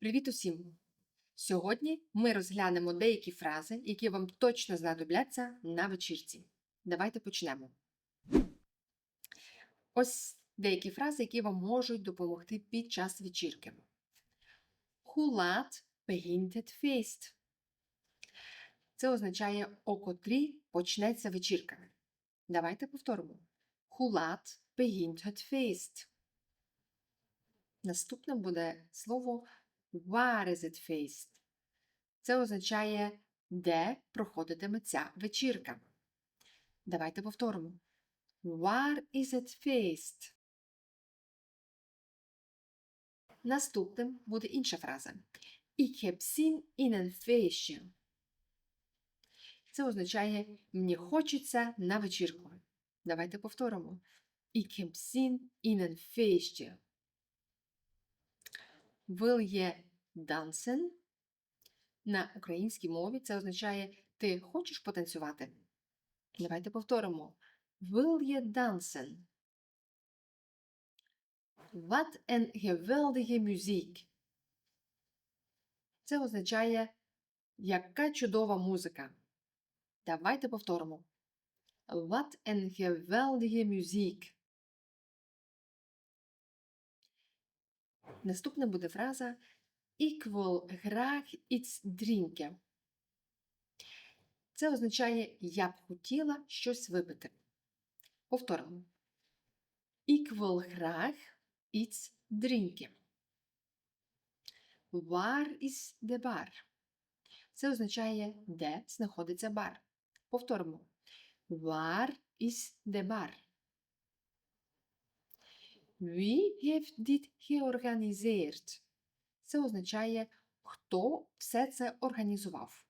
Привіт усім! Сьогодні ми розглянемо деякі фрази, які вам точно знадобляться на вечірці. Давайте почнемо. Ось деякі фрази, які вам можуть допомогти під час вечірки. Hoe laat begint feest? Це означає о котрій почнеться вечірка. Давайте повторимо. Begint het feest? Наступним буде слово Where is it feest? Це означає, де проходитиме ця вечірка. Давайте повторимо. Where is it feest? Наступним буде інша фраза. Ik heb zin in een feestje. Це означає мені хочеться на вечірку. Давайте повторимо. Ik heb zin in een feestje. Wil dansen? На українській мові це означає ти хочеш потанцювати? Давайте повторимо. Wil je dansen? Wat een geweldige muziek. Це означає яка чудова музика. Давайте повторимо. Wat een geweldige muziek. Наступна буде фраза Ik wil graag iets drinken. Це означає я б хотіла щось випити. Повторимо. Ik wil graag iets drinken. Waar is de bar? Це означає, де знаходиться бар. Повторимо. Waar is de bar? Wie heeft dit georganiseerd? Це означає, хто все це організував.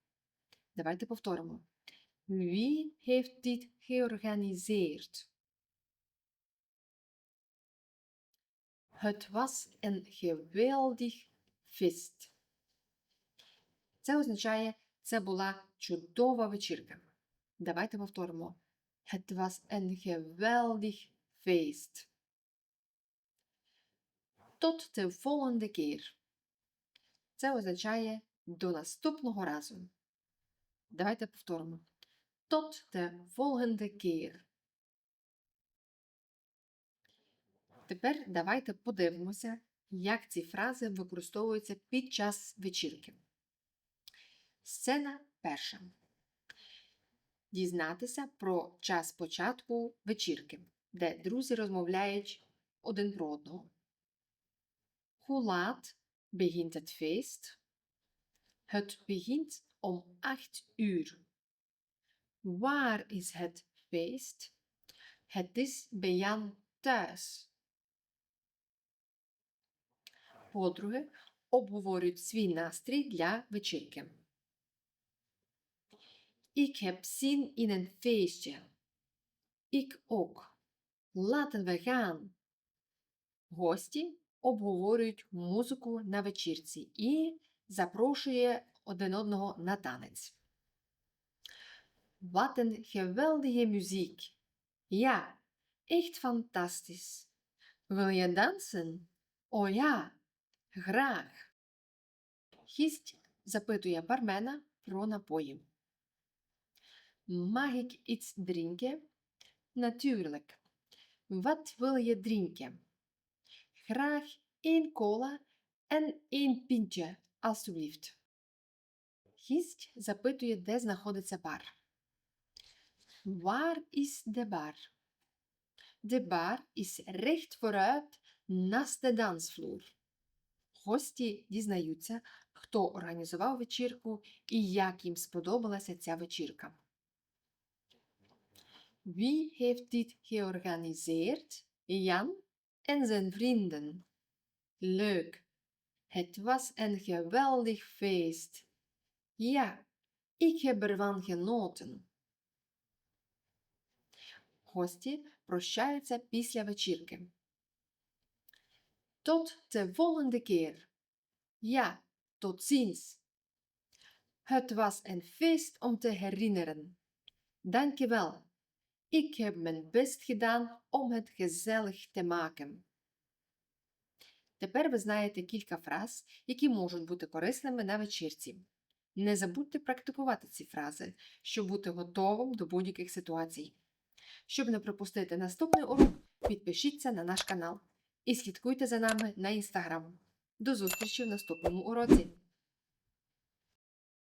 Давайте повторимо. Wie heeft dit georganiseerd? Het was een geweldig feest. Це означає, це була чудова вечірка. Давайте повторимо. Het was een geweldig feest. Tot de volgende keer. Це означає до наступного разу. Давайте повторимо. Tot de volgende keer. Тепер давайте подивимося, як ці фрази використовуються під час вечірки. Сцена перша. Дізнатися про час початку вечірки, де друзі розмовляють один про одного. Hoe laat begint het feest? Het begint om 8 uur. Waar is het feest? Het is bij Jan thuis. Подруги обговорюють свій настрій для вечірки. Ik heb zin in een feestje. Ik ook. Laten we gaan. Гості обговорюють музику на вечірці і запрошує один одного на танець. Wat een geweldige muziek. Ja, echt fantastisch. Wil je dansen? О, ja, graag. Гість запитує бармена про напої. Mag ik iets drinken? Natuurlijk. Wat wil je drinken? Graag één cola en één pintje, alstublieft. Гість запитує, де знаходиться бар. Waar is de bar? De bar is recht vooruit naast de dansvloer. Гості дізнаються, хто організував вечірку і як їм сподобалася ця вечірка. Wie heeft dit georganiseerd? Jan en zijn vrienden. Leuk. Het was een geweldig feest. Ja, ik heb ervan genoten. Гості прощаються після вечірки. Tot de volgende keer. Ja, tot ziens. Het was een feest om te herinneren. Dank je wel. Ik heb mijn best gedaan om het gezellig te maken. Тепер ви знаєте кілька фраз, які можуть бути корисними на вечірці. Не забудьте практикувати ці фрази, щоб бути готовим до будь-яких ситуацій. Щоб не пропустити наступний урок, підпишіться на наш канал і слідкуйте за нами на інстаграм. До зустрічі в наступному уроці!